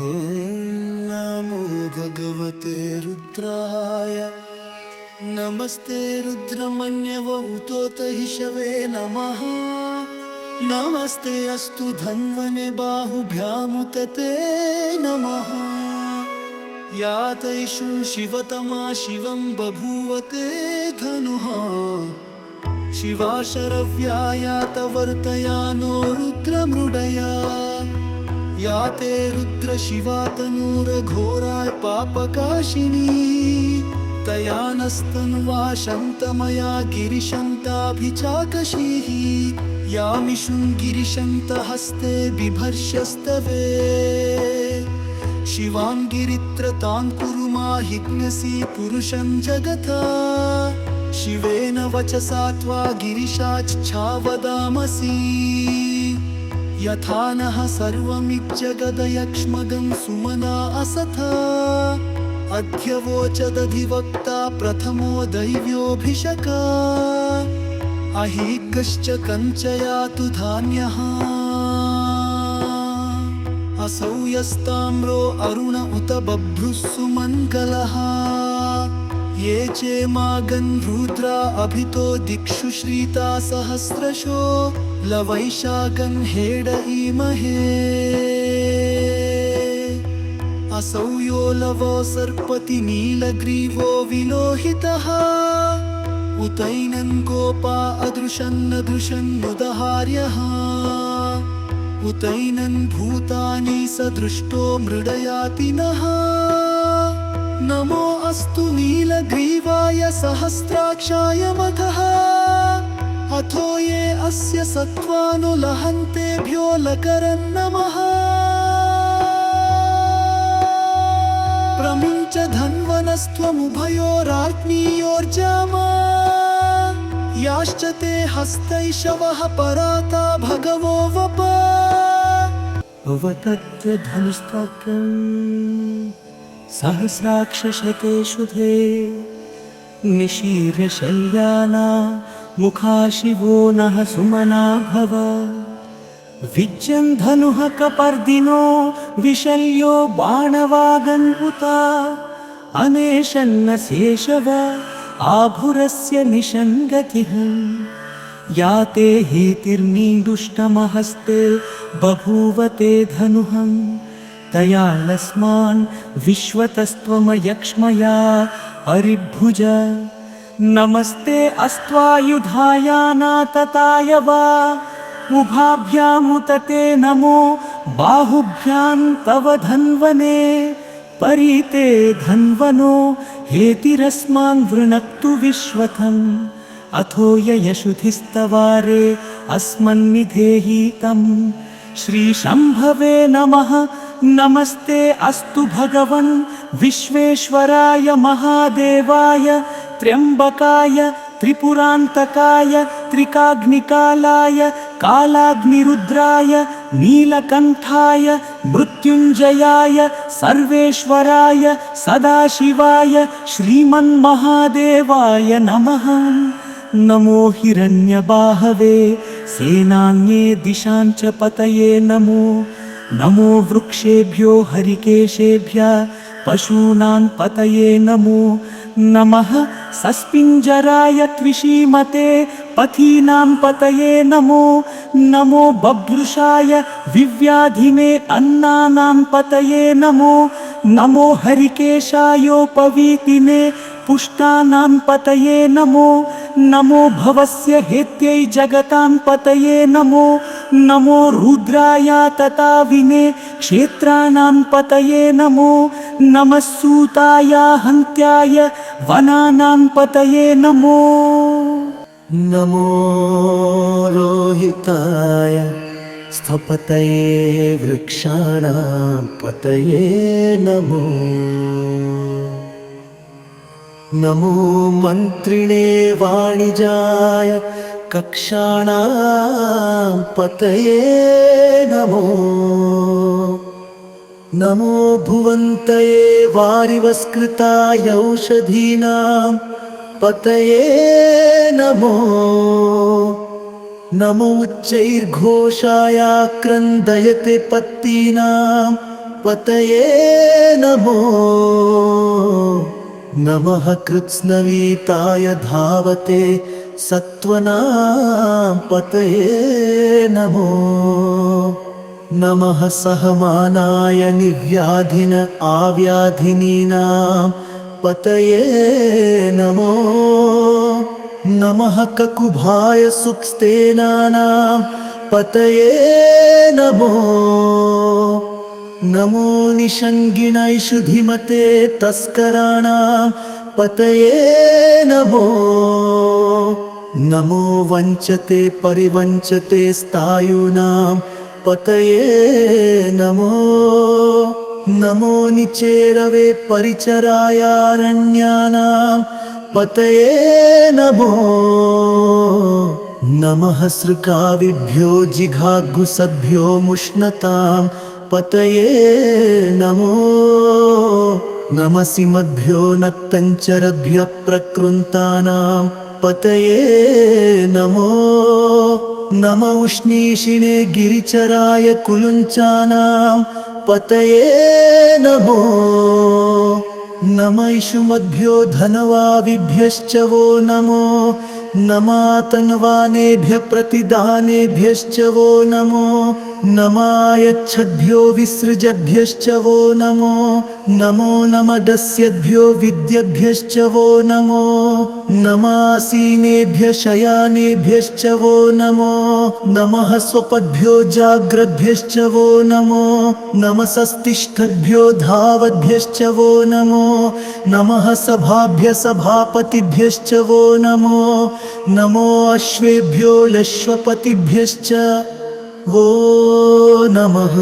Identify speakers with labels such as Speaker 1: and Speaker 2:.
Speaker 1: नमो भगवते रुद्राय। नमस्ते रुद्रमन्यवौतोत हिषवे नमः। नमस्ते अस्तु धन्वने बाहुभ्यामुत ते नमः। यातैषु शिवतमा शिवं बभूवते धनुः। शिवा शरव्या यातवर्तयानो रुद्रमृडया या ते रुद्रशिवा तनूरघोराय पापकाशिनी तया नस्तन्वा शन्तमया गिरिशन्ताभिचाकशीः। यामिषुं गिरिशन्तहस्ते बिभर्ष्यस्तवे। शिवां गिरित्रतां कुरु माहिज्ञसि पुरुषं जगता शिवेन वचसा त्वा गिरिशाच्छावदामसि यथा नः सर्वमिज्जगदयक्ष्मगं सुमना असथ। अध्यवोचदधिवक्ता प्रथमो दैव्योऽभिषका। अहीकश्च कञ्चयातु धान्यः। असौ यस्ताम्रो अरुण उत बभ्रुः सुमङ्गलः। ये चेमागन् रुद्रा अभितो दिक्षु श्रीता सहस्रशो लवैशागन् हेड इमहे असौ यो लवो सर्पति नीलग्रीवो विलोहितः उतैनं गोपा अदृशन्नदृशन्नुदहार्यः उतैनं भूतानि स दृष्टो मृडयाति नः नमो अस्तु नीलग्रीवाय सहस्राक्षाय मखः अथो ये अस्य सत्त्वानुलहन्तेभ्यो लकरन्नमः। प्रमुञ्च धन्वनस्त्वमुभयोराज्ञीयोर्जामा। याश्च ते हस्तैषवः पराता भगवो वप।
Speaker 2: भवतत्वधनुस्तक्रम् सहस्राक्षशते शुधे निशीर्यशल्याना मुखा शिवो नः सुमना भव धनुः कपर्दिनो विशल्यो बाणवागन्पुता अनेशन्न शेषव आभुरस्य निषङ्गतिः या ते हेतिर्मीदुष्टमहस्ते बभूव ते धनुहं। तया लस्मान् विश्वतस्त्वमयक्ष्मया परिभुज नमस्ते अस्त्वायुधायानातताय वा। उभाभ्यामुत ते नमो बाहुभ्यां तव धन्वने। परीते धन्वनो हेतिरस्मान् वृणक्तु विश्वथम्। अथो ययशुधिस्तवारे अस्मन्निधेहि तम् श्रीशम्भवे नमः। नमस्ते अस्तु भगवन्। विश्वेश्वराय महादेवाय त्र्यम्बकाय त्रिपुरान्तकाय त्रिकाग्निकालाय कालाग्निरुद्राय नीलकण्ठाय मृत्युञ्जयाय सर्वेश्वराय सदाशिवाय श्रीमन्महादेवाय नमः। नमो हिरण्यबाहवे सेनान्ये दिशां च पतये नमो। नमो वृक्षेभ्यो हरिकेशेभ्यः पशूनां पतये नमो नमः सस्पिञ्जराय त्विषीमते पथीनां पतये नमो नमो बभ्रुषाय विव्याधिमे अन्नानां पतये नमो नमो हरिकेशायोपवीतिने पुष्टानां पतये नमो नमो भवस्य हेत्यै जगतां पतये नमो नमो रुद्राय तथा विने क्षेत्राणां पतये नमो नमः सूताय हन्त्याय वनानां पतये नमो।
Speaker 1: नमो रोहिताय स्थपतये वृक्षाणां पतये नमो। नमो मन्त्रिणे वाणिजाय कक्षाणां पतये नमो नमो भुवन्तये वारिवस्कृताय औषधीनां पतये नमो। नमो उच्चैर्घोषाय क्रन्दयते पत्तीनां पतये नमो। नमः कृत्स्नवीताय धावते सत्त्वनां पतये नमो नमः सहमानाय निव्याधिन आव्याधिनीनां पतये नमो। नमः ककुभाय सुक्स्तेनानां पतये नमो। नमो निषङ्गिणैषु धिमते तस्कराणां पतये नमो। नमो वञ्चते परिवञ्चते स्तायूनां पतये नमो नमो निचेरवे परिचरायारण्यानां पतये नमो। नमः सृकाविभ्यो जिघाग्गुसद्भ्यो मुष्णतां पतये नमो। नमसि मद्भ्यो नक्तञ्चरभ्यः प्रकृन्तानां पतये नमो नम उष्णीषिणे गिरिचराय कुलुञ्चानां पतये नमो। नमैषु मद्भ्यो धनवाविभ्यश्च वो नमो। नमातन्वानेभ्यः प्रतिदानेभ्यश्च वो नमो नमायच्छद्भ्यो विसृजभ्यश्च वो नमो नमो नमदस्यद्भ्यो विद्यभ्यश्च वो नमो नमासीनेभ्य शयानेभ्यश्च वो नमो नमः स्वपद्भ्यो जाग्रद्भ्यश्च वो नमो नमसस्तिष्ठद्भ्यो धावद्भ्यश्च वो नमो नमः सभाभ्य सभापतिभ्यश्च वो नमो नमो अश्वेभ्यो लश्वपतिभ्यश्च ओ नमः